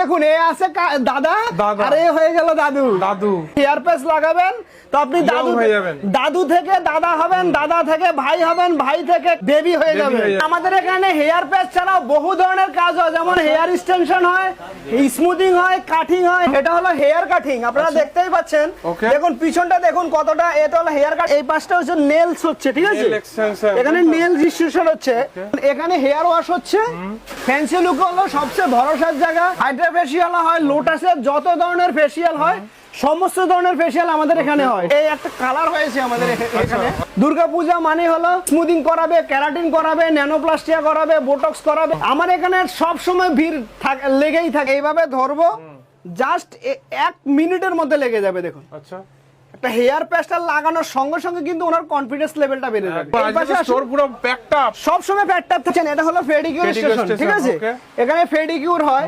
দেখুন এ আছে দাদা। আর এ হয়ে গেল দাদু। দাদু। হেয়ার প্যাচ লাগাবেন তো আপনি দাদু হয়ে যাবেন। দাদু থেকে দাদা হবেন দাদা থেকে ভাই হবেন ভাই থেকে বেবি হয়ে যাবেন। যাবে। আমাদের এখানে হেয়ার প্যাচ ছাড়াও বহু ধরনের কাজ হয় যেমন হেয়ার এক্সটেনশন হয় স্মুথিং হয় কাটিং হয় এটা হলো হেয়ার কাটিং আপনারা দেখতেই পাচ্ছেন। আচ্ছা। দেখুন পিছনটা দেখুন কতটা এটা হলো হেয়ার কাট এই পাশটা হচ্ছে নেলস হচ্ছে ঠিক আছে? এখানে নেলস? নেল ডিস্ট্রিবিউশন হচ্ছে। এখানে হেয়ার ওয়াশ হচ্ছে। ফ্যান্সি লুক হলো সবচেয়ে ভরসার জায়গা। হাইড্রা ফেসিয়াল হয় লোটাসের যত ধরনের ফেসিয়াল হয় সমস্ত ধরনের ফেসিয়াল আমাদের এখানে হয়। এই একটা কালার হয়েছে আমাদের এখা- এখানে। দুর্গাপূজা মানে হলো স্মুদিং করাবে ক্যারাটিন করাবে ন্যানোপ্লাস্টিয়া করাবে বোটক্স করাবে। আমার এখানে সব সময় ভিড় থাক- লেগেই থাকে। এইভাবে ধরবো জাস্ট এক মিনিটের মধ্যে লেগে যাবে দেখুন। আচ্ছা। একটা হেয়ার প্যাচটা লাগানোর সঙ্গে সঙ্গে কিন্তু ওনার কনফিডেন্স লেভেলটা বেড়ে যাবে। স্টোর পুরো প্যাকড আপ সব সময় ট্যাপ থাকছেন এটা হলো ফেডিকিউর স্টেশন ঠিক আছে? এখানে ফেডিকিউর হয়।